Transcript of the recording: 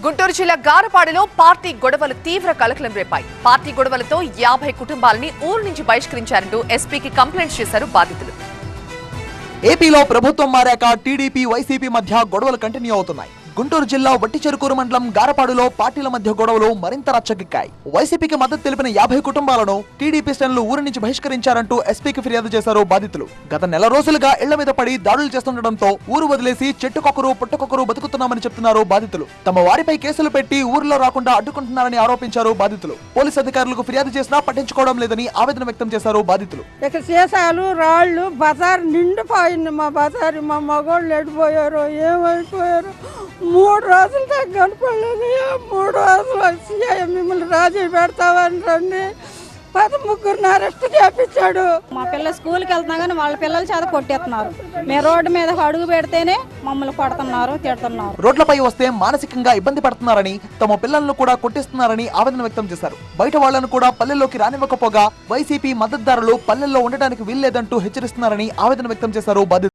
గుంటూరు జిల్లా గారపాడులో పార్టీ గొడవలు తీవ్ర కలకలం రేపాయి. పార్టీ గొడవలతో యాభై కుటుంబాలని ఊరు నుంచి బహిష్కరించారంటూ ఎస్పీకి కంప్లైంట్ చేశారు బాధితులు. ఏపీలో ప్రభుత్వం మారాక టీడీపీ వైసీపీ మధ్య గొడవలు కంటిన్యూ అవుతున్నాయి. గుంటూరు జిల్లా వట్టిచెరుకూరు మండలం గారపాడులో పార్టీల మధ్య గొడవలు మరింత రచ్చకెక్కాయి వైసీపీకి మద్దతు తెలిపిన యాభై కుటుంబాలను టీడీపీ శ్రేణులు ఊరి నుంచి బహిష్కరించారంటూ ఎస్పీకి ఫిర్యాదు చేశారు బాధితులు. గత నెల రోజులుగా ఇళ్ళ మీద పడి దాడులు చేస్తుండటంతో ఊరు వదిలేసి చెట్టుకొకరు పుట్టకొకరు బతుకుతున్నామని చెప్తున్నారు బాధితులు. తమ వారిపై కేసులు పెట్టి ఊరిలో రాకుండా అడ్డుకుంటున్నారని ఆరోపించారు బాధితులు. పోలీసు అధికారులకు ఫిర్యాదు చేసినా పట్టించుకోవడం లేదని ఆవేదన వ్యక్తం చేశారు బాధితులు. ఇక సీసాలు రాళ్ళు బజార్ నిండిపోయింది మా బజార్. మా మగోళ్ళు ఎడిపోయారు ఏమైపోయారు. మూడు రోజులు దాకా కనపడలేదు మూడు రోజులు వచ్చి మిమ్మల్ని రాజీ పెడతామని రండి. పది ముగ్గురిని అరెస్ట్ చేపించాడు. మా పిల్ల స్కూల్కి వెళ్తున్నా కానీ వాళ్ళ పిల్లల చేత కొట్టేస్తున్నారు. మేము రోడ్డు మీద అడుగు పెడితేనే మమ్మల్ని కొడుతున్నారు తిడుతున్నారు. రోడ్లపై వస్తే మానసికంగా ఇబ్బంది పడుతున్నారని తమ పిల్లలను కూడా కొట్టిస్తున్నారని ఆవేదన వ్యక్తం చేశారు. బయట వాళ్ళను కూడా పల్లెల్లోకి రానివ్వకపోగా వైసీపీ మద్దతుదారులు పల్లెల్లో ఉండడానికి వీల్లేదంటూ హెచ్చరిస్తున్నారని ఆవేదన వ్యక్తం చేశారు బాధితులు.